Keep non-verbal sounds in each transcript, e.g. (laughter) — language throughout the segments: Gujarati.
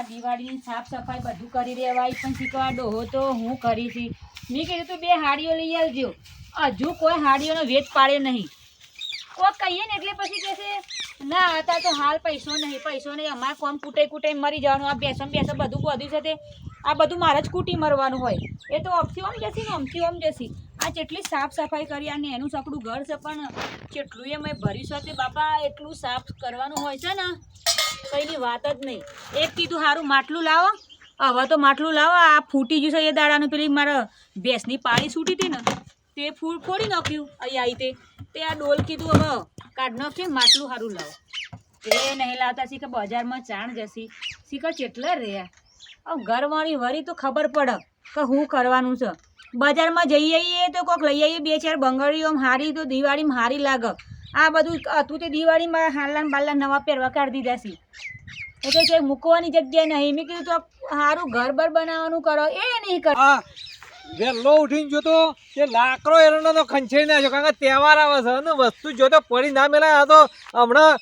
આ દિવાળીની સાફ સફાઈ બધું કરી દેવાય. પણ શીખવા ડોહો તો હું કરી છી. મેં કીધું તું બે હાડીઓ લઈ આવજો હજુ કોઈ હાડીઓનો વેચ પાડે નહીં. કોક કહીએ ને એટલે પછી કહેશે ના, અત્યારે તો હાલ પૈસો નહીં પૈસો નહીં. અમારે કોમ કૂટાઈ કૂટાઈ મરી જવાનું. આ બેસમ બેસમ બેસો બધું બધું છે તે. આ બધું મારે જ કૂટી મરવાનું હોય. એ તો અમથી ઓમ જશી ને, અમથી ઓમ જશી. આ જેટલી સાફ સફાઈ કરી અને એનું સકડું ઘર છે પણ જેટલું એ મેં ભર્યું છે તે બાપા, એટલું સાફ કરવાનું હોય છે ને. કઈની વાત જ નહીં. એક કીધું સારું માટલું લાવો. હવે તો માટલું લાવો, આ ફૂટી ગયું છે એ દાડાનું. પેલી મારા ભેંસની પાળી છૂટી હતી ને, તે ફૂલ ફોડી નાખ્યું અહીંયા આવી તે. આ ડોલ કીધું હવે કાઢ નાખશે માટલું સારું લાવો. એ નહીં લાવતા શીખે, બજારમાં ચાણ જશી. શીખે કેટલા રહ્યા. હવે ઘરવાળી વળી તો ખબર પડે કે હું કરવાનું છે. બજારમાં જઈ આવીએ તો કોક લઈ આવીએ, બે ચાર બંગડીઓ હારી તો દિવાળીમાં હારી લાગે. આ બધું હતું તે દિવાળીમાં હાલા ને બાલા નવા પહેરવા કાઢી દીધા છે. એટલે કે મૂકવાની જગ્યાએ નહીં, મેં કીધું તો સારું ઘર બર બનાવવાનું કરો, એ નહીં કરો વહેલો ઉઠીને જોતો કે લાકડો એરંડો તો ખંચેરી નાખ્યો, કારણ કે તહેવાર આવે છે અને વસ્તુ જોતો પડી ના મેલા તો હમણાં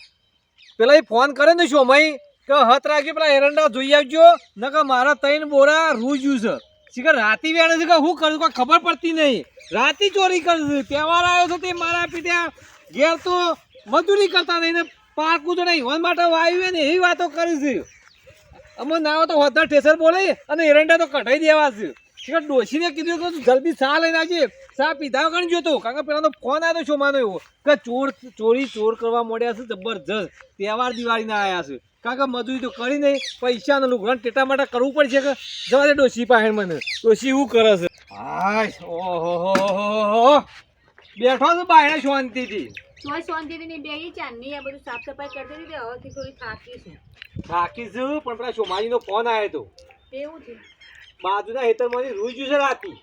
પેલા એ ફોન કરે ને શોમાઈ, કે હત રાખી પેલા એરંડા જોઈ આવજો ન કે મારા ત્રણ બોરા રૂજ્યું છે. શીખર રાતી વેણે છે કે હું કરું કોઈ ખબર પડતી નહીં. રાતી ચોરી કરશે તહેવાર આવ્યો છે તે મારા પીટ્યા ઘેર તો મજૂરી કરતા નહીં ને પાકું તો નહીં વન માટે વાયુ ને એવી વાતો કરી છે. અમે ના હોય તો હોતા ઠેસર બોલે અને એરંડા તો કઢાઈ દેવા છે. કે ડોશીને કીધું તું જલ્દી સા લઈને આવજે. સા પીધા વગર જોતો કારણ કે પેલાનો ફોન આવ્યો છો માનો એવો, કે ચોર, ચોરી, ચોર કરવા મળ્યા છે જબરજસ્ત. તહેવાર દિવાળીના આવ્યા છે. કારણ કે મજૂરી તો કરી નહીં પૈસા ને લુગડાને ટેટા માટે કરવું પડશે કે? જવા દે ડોશી પાસે મને. ડોશી શું કરે છે? હા ઓહો બેઠો છું બાયણે શાંતિથી. તોય શાંતિથી ની બે ચાંદની આ બધું સાફ સફાઈ કરતી હતી હવેથી થોડી થાકી છું. થાકી છું પણ પેલા સોમાજીનો ફોન આવ્યો હતો એવું છે? બાજુના હેતરમાંથી રૂઈ ગયું છે રાતી.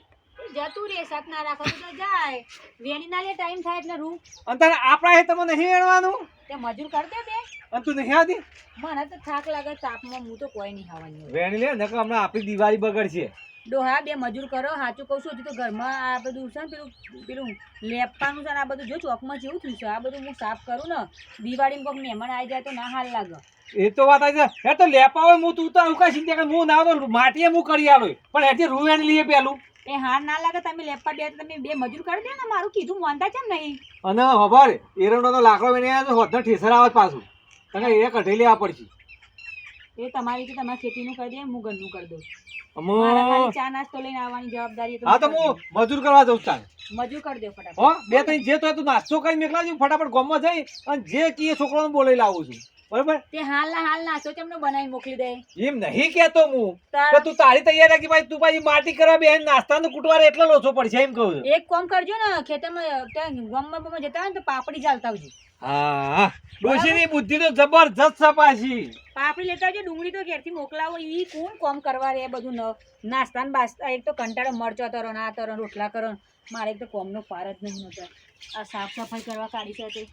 જતું રે સાત ના રાખો તો જાય. વેણી ના લે ટાઈમ થાય એટલે રૂ. અને તારે આપણા હેતરમાં નહીં એણવાનું તે મજૂર કરતે બે. અને તું નહીં આવતી મને તો થાક લાગે તાપમાં હું તો કોઈ નહીં ખાવાની વેણી લે નકર હમણાં આપણી દિવાળી બગડશે. ડોહા બે મજૂર કરો. સાચું કહું છું તો ઘરમાં આ બધું છે ને પેલું પેલું લેપવાનું છે ને આ બધું જો ચોકમાં જેવું થયું છે. આ બધું હું સાફ કરું ને દિવાળીમાં કોઈ મહેમાન આવી જાય તો ના હાલ લાગે. એ તો વાત આવી છે. હે તો લેપા હોય હું તું તો આવું કાંઈ ચિંતા કર હું ના તો માટીએ હું કરી આલો. પણ હેઠી રૂવેણ લઈએ પેલું. એ હાર ના લાગે તમે લેપા બે તમે બે મજૂર કરી દે ને મારું. કીધું માનતા કેમ નહીં? અને ખબર તો લાકડો વેણી આવ્યો ઠેસર આવે પાછું. તને એ કઢાઈ લેવા પડશે. એ તમારી રીતે તમારા ખેતીનું કરી દે હું ઘરનું કરી દઉં. ચા નાસ્તો લઈને આવવાની જવાબદારી હા તો હું મજૂર કરવા જઉં ચાલ. મજૂર કરી દો ફટાફટ. હો બે ત્રણ જે તો તું નાસ્તો કરી મેકલા છું ફટાફટ ગામમાં જઈ અને જે કીએ છોકરાને બોલાવી લાવું છું. બરાબર? તે હાલ ના હાલ નાસ્તો તેમનો બનાવી મોકલી દે? એમ નહીં કેતો હું. કે તું તારી તૈયાર રાખી ભાઈ તું પાછી માટી કરવા બે નાસ્તાનું કુટવાર એટલો લોચો પડશે એમ કહું એક કામ કરજો ને ખેતરમાં ગામમાં જતા હોય ને તો પાપડી ચાલતા આવજો. હા ડોશીની બુદ્ધિ તો જબરજસ્ત છે પાછી પાપડી લેતા આવજો ડુંગળી તો ઘેરથી મોકલાવો ઈ કોણ કોમ કરવા રે બધું ન નાસ્તા ને બાસ્તા એક તો કંટાળો મરચો તરો ના તરો રોટલા કરો મારે એક તો કોમનો પાર જ નહીં હતો આ સાફ સફાઈ કરવા કાઢી છે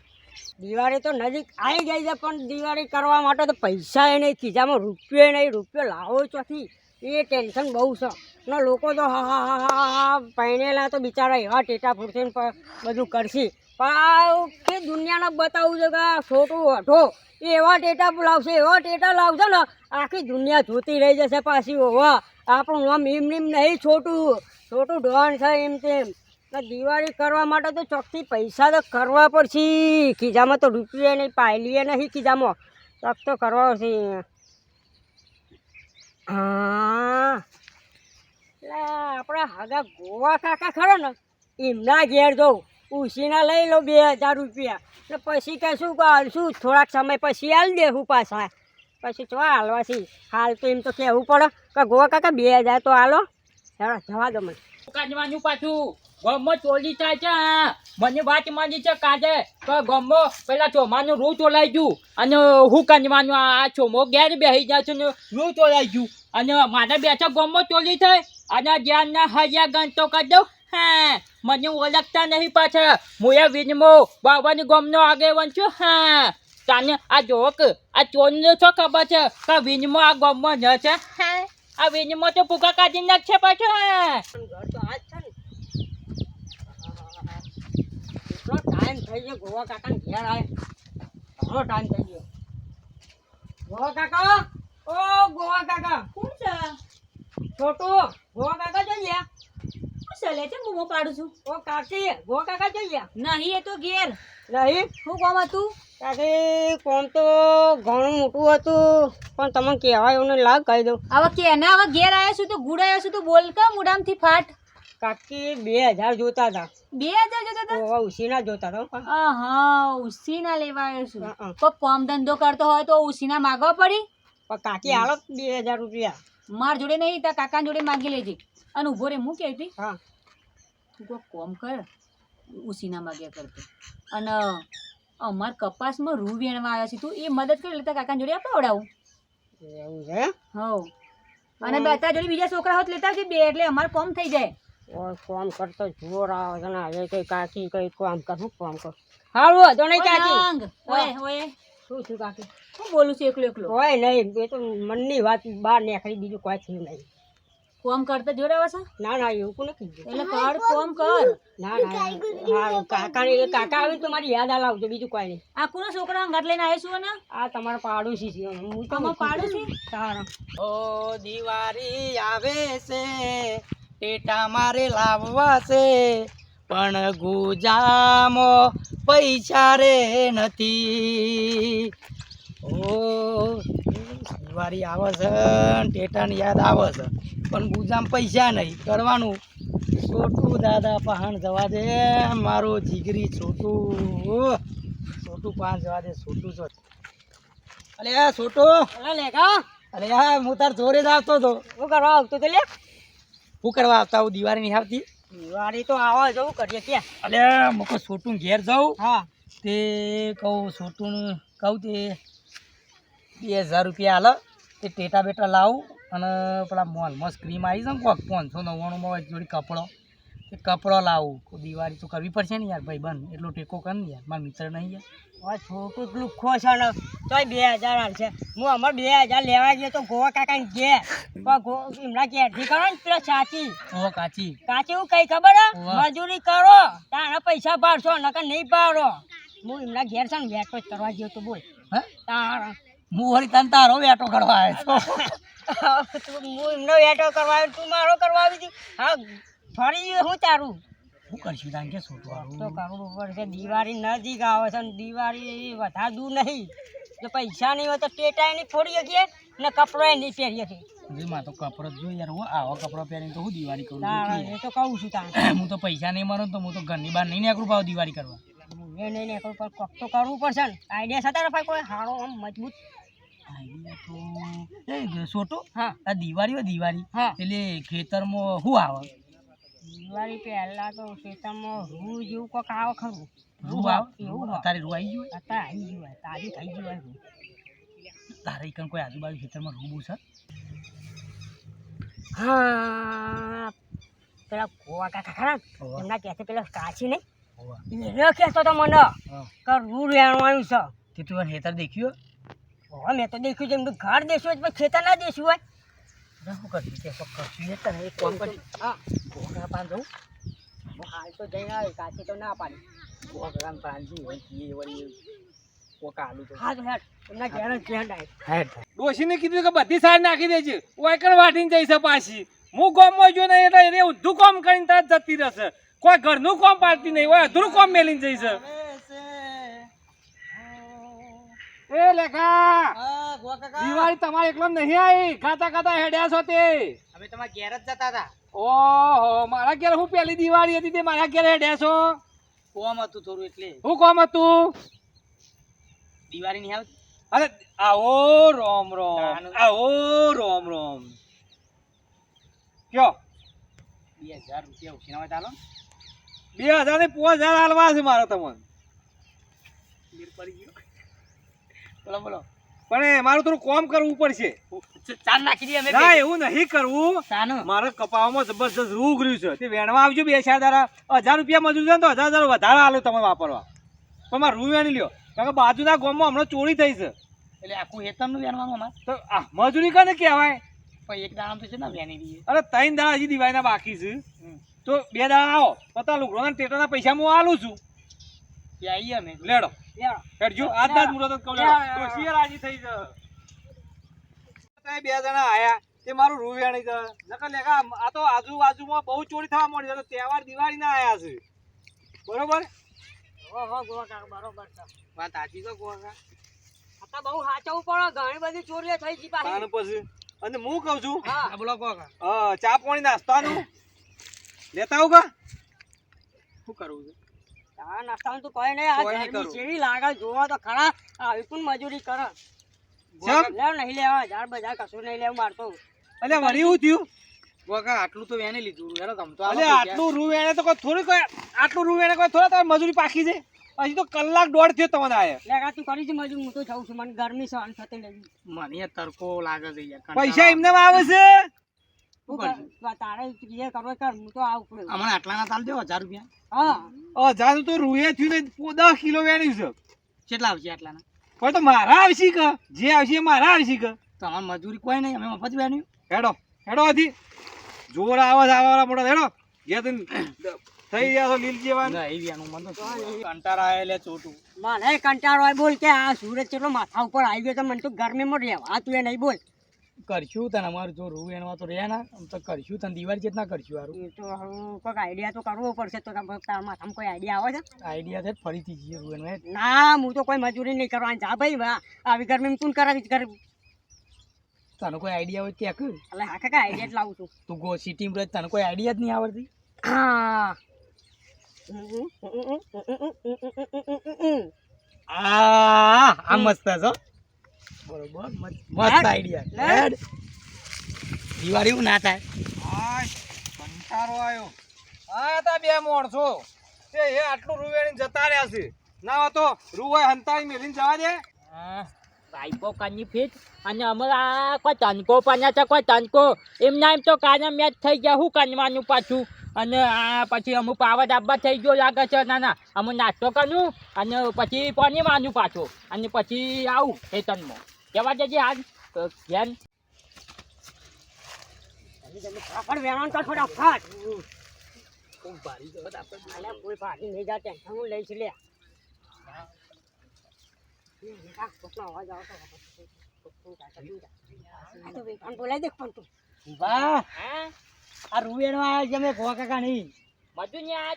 દિવાળી તો નજીક આવી જાય છે પણ દિવાળી કરવા માટે તો પૈસા એ નહીં ખીજામાં રૂપિયો નહીં રૂપિયો લાવો ચોથી એ ટેન્શન બહુ છે ને લોકો તો હા હા હા હા હા પહેણેલા તો બિચારા એવા ટેટા ફૂટશે બધું કરશે પણ કે દુનિયાને બતાવવું છે કે આ છોટું હઠો એવા ટેટા લાવશે, એવા ટેટા લાવશે ને, આખી દુનિયા જોતી રહી જશે પાછી હોવા આપણું નામ એમ એમ નહીં, છોટું છોટું ડોન છે એમ તેમ. દિવાળી કરવા માટે તો ચોખ્ખી પૈસા તો કરવા પડશે. ખીજામાં તો રૂપિયા નહીં, પાયલીએ નહીં ખીજામાં ચોક તો કરવા છે હા. એટલે આપણા હગા ગોવા કાકા ખરો ને, એમના ઘેર જવું ઉસીના લઈ લો બે હજાર રૂપિયા. ને પછી કે શું શું, થોડાક સમય પછી હાલ દેવું પાછા. પછી ચો હાલવાથી, હાલ તો એમ તો કહેવું પડે કે ગોવા કાકા બે હજાર તો હાલો હેડો, જવા દો મને. કાઢવાનું પાછું. ગમો ચોરી થાય છે. મને વાત માની છે કાજે તો ગમો, પેલા ચોમાનું રૂ ચોલાઈ ગયું. અને હું કાંજવાનું, આ ચોમો ઘેર બેસી જાય છે ને રૂ ચોલાઈ ગયું. અને મારે બેઠા ગમો ચોરી થાય. અને જ્યાંના હરિયા ગણતો કરી દઉં, હા. મને ઓળખતા નહીં પાછા હું એ વીજમો બાબાની ગમનો આગેવાન છું હા તાને આ જોક આ ચોરને શું ખબર છે કે વીજમો આ ગમમાં ન છે હા આ વીજમો તો પૂકા કાઢી નાખશે પાછો હા ઘર તો આ જ છે ને એટલો ટાઈમ થઈ ગયો ગોવા કાકા ઘેર આવે ઘણો ટાઈમ થઈ ગયો ગોવા કાકા ઓ ગોવા કાકા કોણ છે છોટુ ગોવા કાકા જોઈએ કોણ છે બૂમો પાડું છું. ઓ કાકી ગો કાકા જોઈએ નહીં એ તો ઘેર. નહીં? શું કોમ હતું? કાકી કોમ તો ઘણું મોટું હતું પણ તમને કહેવાય એવું લાગ કહી દઉં. હવે કેના હવે ઘેર આવ્યા છું તો ગુડ આવ્યા છું તો બોલ કા મુડામથી ફાટ. કાકી બે હજાર જોતા હતા. બે હજાર જોતા હતા? ઉસીના જોતા હતા હા ઉસીના લેવા આવ્યો છું. તો કોમ ધંધો કરતો હોય તો ઉસીના માગવા પડી. પણ કાકી હાલો બે હજાર રૂપિયા. માર જોડે નહીં તા કાકા જોડે માગી લેજે. અને ઊભો રે હું કહેતી હા. તું કોઈ કોમ કર ઉસીના માગ્યા કરતો અને અમાર કપાસમાં રૂ વેણવા આવ્યા છે તું એ મદદ કરી લેતા કાકા જોડે અપાવડાવું એવું છે? હવ. અને બે તારા જોડે બીજા છોકરા હોત લેતા આવજે બે એટલે અમાર કોમ થઈ જાય. ઓ કોમ કરતો જોર આવે છે ને હવે કઈ કાકી કઈ કામ કરું કોમ કર? હાલો હતો નહીં કાકી. ઓય ઓય. શું છું કાકી? હું બોલું છું એકલો એકલો. ઓય નહીં એ તો મનની વાત બહાર નીકળી બીજું કોઈ થયું નહીં. કોમ કરતા જોડે આવે છે? ના ના એવું કોને કીધું એટલે કર કોમ કર. ના ના હા કાકા ને કાકા આવે તો મારી યાદ આલાવજો બીજું કોઈ નહીં. આ કોનો છોકરા અંગાત લઈને આવ્યો છું ને આ તમારા પાડોશી છે હું તો આમાં પાડું છે સારા. ઓ દિવાળી આવે છે ટેટા મારે લાવવા છે પણ ગુજામો પૈસા રે નથી. ઓ દિવાળી આવે છે ટેટાની યાદ આવે છે. પણ ગુજામ પૈસા નહીં. કરવાનું. છોટું દાદા પહાણ જવા દે. મારો જીગરી છોટું. છોટું પહાણ જવા દે. છોટું છો અલે આ છોટું. અલા અરે હા હું તાર જોરે જ આવતો હતો. શું કરવા આવતો તો લે. શું કરવા આવતા? હું દિવાળી નહીં આવતી. દિવાળી તો આવા જવું કરીએ ક્યાં? અલે મૂકો છોટું ઘેર જાઉં. હા. તે કહું છોટું કહું તે બે હજાર રૂપિયા હાલ. તે ટેટા બેટા લાવું અને પેલા મોલમાં સ્ક્રીમ આવી છે ને કોક પાંચસો નવ્વાણુંમાં હોય જોડી કપડો. તે કપડો લાવું. દિવાળી તો કરવી પડશે ને યાર ભાઈ બંધ એટલો ટેકો કર ને યાર. મારા મિત્ર નહીં યાર. છોકરું કેટલું ખુશ ને તોય બે હજાર હાલશે. હું અમારે બે હજાર લેવા ગયો તો ગોવા કાકાને ગો- એમના ઘેરથી કરો ને પેલા સાચી. ઓ કાચી. કાચી હું કઈ ખબર? મજૂરી કરો. તારા પૈસા ભરશો નકર નહીં પાડો હું એમના ઘેર છે ને વેટો જ કરવા ગયો તો બોલ. હા? તારા હું વળી તને તારો વેટો કરવા આવ્યો છો. તું હું એમનો વેટો કરવા આવ્યો તું મારો કરવા આવી હતી. હા ફરી હું તારું? હું કરશું તાન કે છોટું તો હારું? કરવું પડશે દિવાળી નજીક આવે છે ને દિવાળી વધારે દૂર નહીં. જો પૈસા નહીં હોય તો ટેટાય નહીં ફોડી શકીએ ને કપડોય નહીં પહેરી શકીએ. માં તો કપડો જો યાર હું આવો કપડો પહેરીને તો હું દિવાળી કરું એ તો કહું છું તારે (clears throat) હું તો પૈસા નહીં મળું તો હું તો ઘરની બહાર નહીં નીકળું પાવ દિવાળી કરવા. એ નહીં નીકળું પણ કોક તો કરવું પડશે ને. આઈડિયા સાથે કોઈ? સારો આમ મજબૂત. એ છોટો? હા. આ દિવાળી હોય દિવાળી. હા. એટલે ખેતરમાં શું આવે? દિવાળી પહેલા તો ખેતરમાં રૂ જેવું કોક આવે ખરું. રૂ આવે? એવું. તારે રૂ આવી ગયું? અત્યારે આવી ગયું તાજી થઈ ગયું રૂ. તારે એકન કોઈ આજુબાજુ ખેતરમાં રૂ બૂ છે? હા. પેલા ગોવા કાકા ખરા. એમના કહેશે પેલા કાચી નહીં. એને કહેતો તો મને કે રૂ લેવાનું છે. તે તું ખેતર દેખ્યું હવે મેં તો દેખ્યું છે એમનું ઘર દેશું હોય પછી ખેતર ના દેશું હોય. શું કરશું તે તો કરશું ને તને એક કામ કરી હા ગોગરા પાન જવું હું હાલ તો જઈને આવે કાચી તો ના પાડી. ઘોઘરા પાન જવું હોય એ વળી તો. હા. તો ડોશીને કીધું કે બધી સાઈડ નાખી દેજે. વાયકણ વાટીને જઈશ પાછી. હું ગામમાં જો નહીં એટલે એને ઊંધું કોમ કરીને તરત જતી રહેશે. કોઈ ઘરનું કોમ પાડતી નહીં હોય અધૂરું કામ મેલીને જઈશ એ લેખા! હા ગોવા કાકા. દિવાળી તમારે એકલો નહીં આવી. ખાતા ખાતા હેડ્યા છો તે. અમે તમારા ઘેર જ જતા હતા. ઓહો મારા ઘેર હું પહેલી દિવાળી હતી તે મારા ઘેર હેડ્યા છો? કોમ હતું થોડું એટલે. હું કોમ હતું? દિવાળી નહીં આવતી? અરે આવો રોમ રોમ. આવો રોમ રોમ. કયો? બે હજાર રૂપિયા ઉછીના હોય ચાલો બે હજાર ને પાંચ હજાર હાલવા છે મારો તમને. પડી ગયો. બોલો બોલો. પણ મારું થોડું કોમ કરવું પડશે. ચાર નાખી દઈએ અમે ના એવું નહીં કરવું મારા કપાવામાં જબરજસ્ત રૂ ઉઘર્યું છે. તે વેણવા આવજો બે ચાર દાડા હજાર રૂપિયા મજૂર છે તો હજાર હજાર વધારે આલો તમે વાપરવા. પણ મારે રૂ વેણી લ્યો. કારણ કે બાજુના ગામમાં હમણાં ચોરી થઈ છે. એટલે આખું હેતમનું વેણવાનું અમારે. તો આ મજૂરી કોને કહેવાય? પણ એક દાણા તો છે ને વેણી દઈએ. અરે ત્રણ દાણા હજી દિવાળીના બાકી છે. તો બે દાણા આવો. પતા લુગડોના ટેટાના પૈસા હું આલું છું. એ આવીએ અમે. લેડો. હેડજો આજના જ મુહૂર્ત થઈ બે જણા આયા તે મારું રૂ વેણી છે. નકર લેખા આ તો આજુબાજુમાં બહુ ચોરી થવા મળી છે તો તહેવાર દિવાળી ના આયા છે. બરોબર? હો હો ગોવા બરોબર છે. વાત સાચી તો કોકા? આ બહુ સાચવવું પડે ઘણી બધી ચોરીઓ થઈ ગઈ પાછી. પછી. અને હું કહું છું? હા. બોલો કોકા. હા ચા પાણી નાસ્તાનું? લેતા આવું કા શું કરવું છે? ચા નાસ્તાનું તો કોઈ નહીં આ ગરમી કરું. લાગે જોવો તો ખરા આવી પણ મજૂરી કરે. લેવ નહીં લેવા હજાર બજાર કશું નહીં લેવું મારતો અલે વળી હું થયું? કાકા આટલું તો વેને લીધું હેરો ગમતો અલે આટલું રૂ વેણે તો કોઈ થોડી કોઈ આટલું રૂ વેણે કોઈ થોડા તારે મજૂરી પાકી છે? હજી તો કલાક દોઢ થયો તમને આયા. લેગા તું કરી છે મજૂરી? હું તો જાઉં છું મને ગરમી સહન થતી નહીં મને તરકો લાગે છે યાર પૈસા એમને આવે છે? તારે જે કરવો કર હું તો આવું પડે હમણાં આટલાના તાલ દેવો હજાર રૂપિયા. હા. હજાર તો રૂએ થયું ને દસ કિલો વેણ્યું છે. કેટલા આવશે આટલાના? પણ તો મારા આવશે કે? જે આવશે મારા આવશે કે? તમારે મજૂરી કોઈ નહીં અમે મફત વેણ્યું. હેડો હેડો હતી જોર આવે છે આવા મોટા હેડો. જે તને થઈ ગયા તો લીલ જેવા નહીં વેણું મને તો કંટાળા ચોટું મને કંટાળો હોય બોલ કે આ સુરત ચેટલો માથા ઉપર આવી ગયો તો મને તો ગરમીમાં રહેવા તું એ નહીં બોલ. કરશું તને અમારું જો રૂ એણવા તો રહ્યા ના આમ તો કરશું તને દિવાળી ચેતના કરશું હારું. એ તો હું કોઈક આઈડિયા તો કરવો પડશે તો તારા માથામાં કોઈ આઈડિયા આવે છે? આઈડિયા છે ફરીથી જઈએ રૂ એણવા ના હું તો કોઈ મજૂરી નહીં કરવાની. જા ભાઈ આવી ગરમી તું કરાવી કર તને કોઈ આઈડિયા હોય ત્યાં કર. એટલે હા કાકા આઈડિયા જ લાવું છું. તું ગો સિટીમાં રહે તને કોઈ આઈડિયા જ નહીં આવડતી. હા. આ આ મસ્ત છે. બરોબર? મસ્ત આઈડિયા લેડ દિવાળી એવું ના થાય. કંટાળો આવ્યો આ તા બે મોણસો તે એ આટલું રૂવેણી જતા રહ્યા છે. ના તો રૂવાય હંતાઈ મેલીને જવા દે. પાઈપો કાની ફીટ. અને અમારા કોઈ તનકો પા냐 છે કોઈ તનકો એમના એમ તો કાના મેચ થઈ ગયા. હું કાનવાનું પાછું? અને આ પછી અમુક પાવર આબા થઈ ગયો લાગે છે. ના ના. અમુક નાસ્તો કરું અને પછી પાણી માનું પાછું. અને પછી આવું ખેતરમાં. કેવા જજે આજ. વેણ કર ફટાફટ અલ્યા કોઈ પાડી નહીં જા ટેન્શન હું લઈશ લે. અવાજ આવતો તો પણ તું. વાહ હા? આ રૂવેણમાં આવ્યા છે અમે ભોવા કાકા નહીં.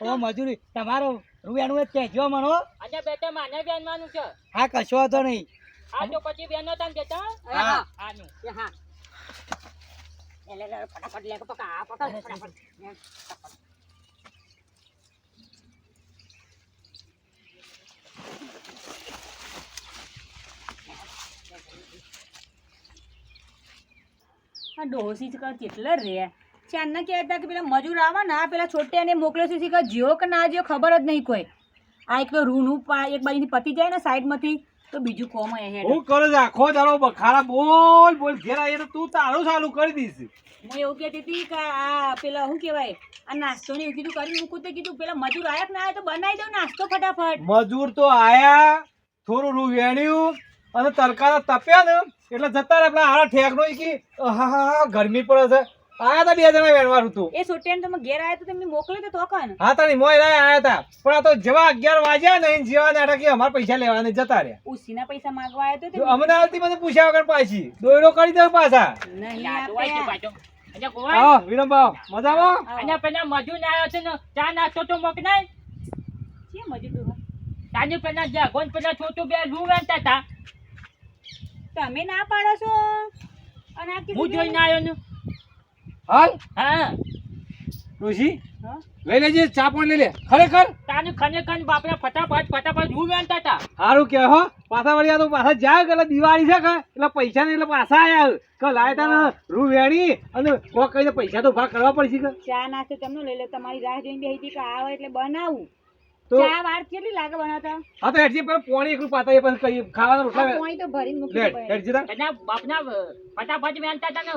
આ મજૂરી તમારો રૂવેણું જ કહેજો મનો અને બેટા માને બેનવાનું છે. હા કશો હતો નહીં. આ તો પછી બેનો તને બેટા હા આનું હા લે લે લે ફટાફટ લે પકા આ પકા ફટાફટ. આ ડોસી જ કર કેટલા રે. ચાંદના કહેતા કે પેલા મજૂર આવા ના પેલા છોટિયાને મોકલે છે. કે જીઓ કે ના જીઓ ખબર જ નહીં કોઈ. આ એક તો રૂનું એક બાજુથી પતી જાય ને સાઈડમાંથી. તો બીજું કોમ અહીંયા હું કરે છે આખો દાડો બખાડા બોલ બોલ ઘેર આવીએ તો તું તારું ચાલુ કરી દઈશ. હું એવું કહેતી હતી કે આ પેલા શું કહેવાય આ નાસ્તો ને એવું કીધું કરી મૂકું તે કીધું પેલા મજૂર આયા ના આયા તો બનાવી દઉં નાસ્તો ફટાફટ. મજૂર તો આયા થોડું રૂ વેણ્યું અને તરકારા તપ્યા ને એટલે જતા રહ્યા પેલા હારા ઠેક નો કે હા હા હા ગરમી પડે છે. આયા તા બે જણા વેણવાનું હતું એ છોટિયાને તમે ઘેર આયા તો તમને મોકલે તો તો કન હા તારી મોય રાય આયા તા. પણ આ તો જેવા અગિયાર વાગ્યા ને જેવા નાટક કે અમારે પૈસા લેવાને જતા રહ્યા. ઉસીના પૈસા માંગવા આયા તો જો અમને આવતી મને પૂછ્યા વગર પાછી. દોયડો કરી દે પાછા. નહીં આ. પાછો. આવો વિરમભાવ મજામાં? અને પેલા મજૂર ને આવ્યો છે ને ચા નાસ્તો તો મોકલાય? છે મજૂર તો? તાની પેલા જાગોન પેલા છોટું બે રૂ વેંતા તા. તમે ના પાડો છો. અને આ હું જોઈને આવ્યો ને. હાલ. હા. ડોશી લઈ લેજે ચા પણ લઈ લે. ખરેખર? તાને ખને ખન બાપરા ફટાફટ ફટાફટ હું વેણતા હતા સારું કે હો. પાછા વળી તો પાછા જાય કે એટલે દિવાળી છે કે એટલે પૈસા ને એટલે પાછા આયા. કે લાય તાને રૂ વેણી અને કોક કહીને પૈસા તો ભાગ કરવા પડશે કે. ચા નાસ્તો તમને લઈ લે તમારી રાહ જોઈને બેહી હતી કે આવે એટલે બનાવું. તો ચા વાર કેટલી લાગે બનાવતા? હા તો હેડજી પર પોણી એકલું પાતા એ પણ કઈ ખાવાના રોટલા પોણી તો ભરીને મૂકી હેડજી તા. બાપના ફટાફટ વેણતા હતા ને.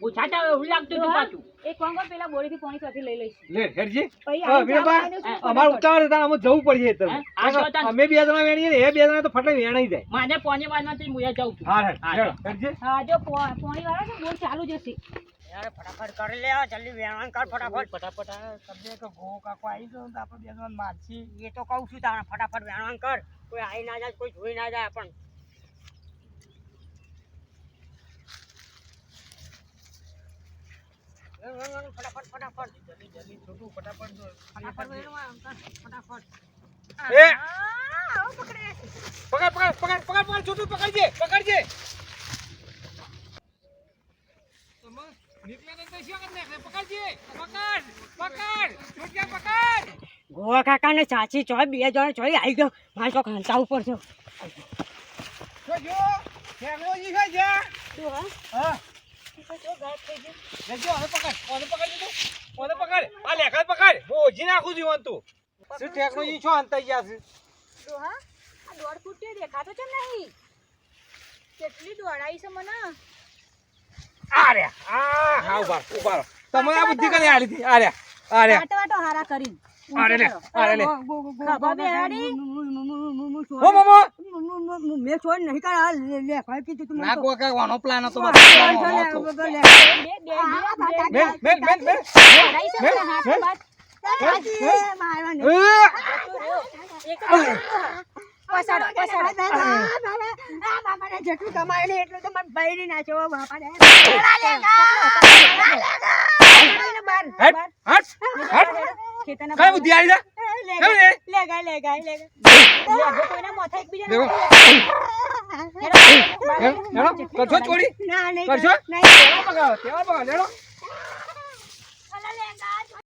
પૂછાતા એવું લાગતું હતું પાછું. એક કોંગો પેલા બોરીથી પોણી સાથે લઈ લઈશ. લેટ હેડજી. પછી હા, આવીને ચા વીરભા, બનાવીને શું અમારે ફટાફટ? ઉતાવળ હતા અમે જવું પડશે તમે હે? આ જો તને- અમે બે જણા વેણીએ ને એ બે જણા તો ફટલે વેણાઈ જાય. મને પોની વારમાંથી હું જાઉં છું. હા હા, હેડજી. હા જો પોણી વાળા છે બોર ચાલુ જ યાર ફટાફટ કરી લે જલ્દી વેણ કર ફટાફટ. ફટાફટ આ તો ગો કાકો આવી ગયો તો આપણે બે જણા મારશી. એ તો કહું છું તારે ફટાફટ વેણ કર. કોઈ આવી ના જાય કોઈ જોઈ ના જાય પણ ફટાફટ ફટાફટ. ફટાફટ વેણવા, ફટાફટ. એ! આ, આવો પકડે. પકડ પકડ પકડ પકડ પકડ છોટું પકડજે પકડજે. તમે નીકળે નહીં તો શું કરી નાખે? પકડજે. પકડ પકડ છોટિયા પકડ. ગોવા કાકા ને ચાચી ચોય બે જણ ચોય આવી ગયો. મારે તો ખાંચા ઉપર છે. જોજો ટેકનોલોજી છે. જ્યાં શું હા? હા. હવે પકડ પકડ આ લેખા પકડ હું ઓજી નાખું છું તું શું ટેકનોલોજી છો અંતાઈ ગયા છે ડોહા આ દોડ ફૂટ દેખાતો છે નહીં કેટલી દોડાઈ છે મને આ રે આ હા ઊભા ઊભા તમે આ બુદ્ધિ કરી આલી હતી? આ રે આ રે વાટો વાટો હારા કરીને. આ લે આ લે. હો મોમો મેં છોડ નહીં કરા લે લે ભાઈ કીધું તું ના કોઈ કહેવાનો પ્લાન હતો બસ બે બે બે બે જેટલું કમાય ને એટલું તો મને બૈરી નાખ્યો બાપા ને હટ હટ હટ ખેતરના કઈ બુદ્ધિ આલી જા લેગાય લેગાય લેગાય કોઈના માથા એકબીજાને દેખો. હેડો, હેડો કરશો ચોરી ના નહીં કરશો? નહીં તેવા પગાવો તેવા પગાવો લેડો